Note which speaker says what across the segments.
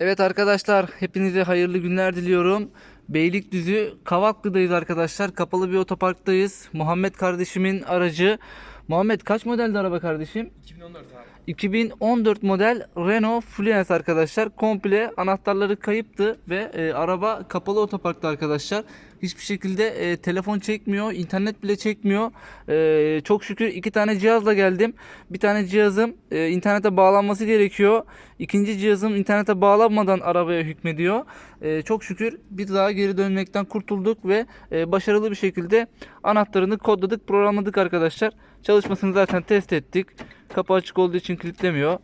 Speaker 1: Evet arkadaşlar hepinize hayırlı günler diliyorum. Beylikdüzü Kavaklı'dayız arkadaşlar. Kapalı bir otoparktayız. Muhammed kardeşimin aracı. Muhammed kaç modeldi araba kardeşim?
Speaker 2: 2014 abi.
Speaker 1: 2014 model Renault Fluence arkadaşlar. Komple anahtarları kayıptı ve e, araba kapalı otoparkta arkadaşlar. Hiçbir şekilde e, telefon çekmiyor, internet bile çekmiyor. E, çok şükür iki tane cihazla geldim. Bir tane cihazım e, internete bağlanması gerekiyor. İkinci cihazım internete bağlanmadan arabaya hükmediyor. E, çok şükür bir daha geri dönmekten kurtulduk ve e, başarılı bir şekilde anahtarını kodladık, programladık arkadaşlar. Çalışmasını zaten test ettik. Kapı açık olduğu için kilitlemiyor.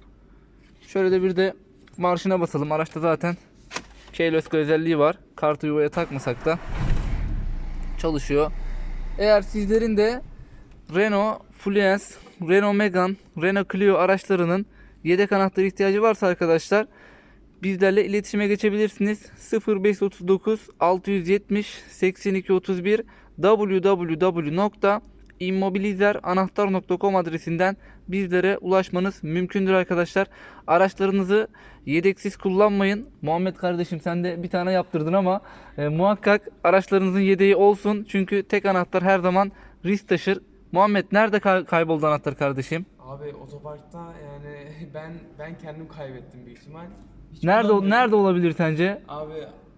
Speaker 1: Şöyle de bir de marşına basalım. Araçta zaten keylöska özelliği var. Kartı yuvaya takmasak da çalışıyor. Eğer sizlerin de Renault Fluence, Renault Megane, Renault Clio araçlarının yedek anahtarı ihtiyacı varsa arkadaşlar bizlerle iletişime geçebilirsiniz. 0539 670 82 31 www.immobilizeranahtar.com adresinden bizlere ulaşmanız mümkündür arkadaşlar. Araçlarınızı yedeksiz kullanmayın. Muhammed kardeşim sen de bir tane yaptırdın ama e, muhakkak araçlarınızın yedeği olsun. Çünkü tek anahtar her zaman risk taşır. Muhammed nerede kay- kayboldu anahtar kardeşim?
Speaker 2: Abi otoparkta yani ben ben kendim kaybettim büyük ihtimal. Hiç
Speaker 1: Nerede nerede olabilir sence?
Speaker 2: Abi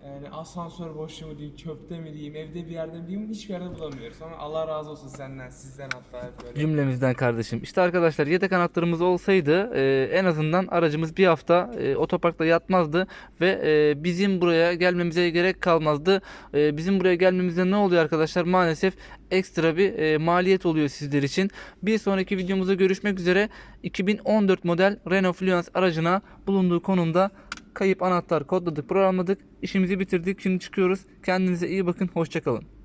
Speaker 2: yani asansör boşluğu mu diyeyim, çöpte mi diyeyim, evde bir yerde mi diyeyim hiçbir yerde bulamıyoruz. Ama Allah razı olsun senden, sizden hatta hep böyle.
Speaker 1: Cümlemizden kardeşim. İşte arkadaşlar yedek anahtarımız olsaydı e, en azından aracımız bir hafta e, otoparkta yatmazdı ve e, bizim buraya gelmemize gerek kalmazdı. E, bizim buraya gelmemizde ne oluyor arkadaşlar? Maalesef ekstra bir e, maliyet oluyor sizler için. Bir sonraki videomuzda görüşmek üzere. 2014 model Renault Fluence aracına bulunduğu konumda kayıp anahtar kodladık, programladık. İşimizi bitirdik. Şimdi çıkıyoruz. Kendinize iyi bakın. Hoşçakalın.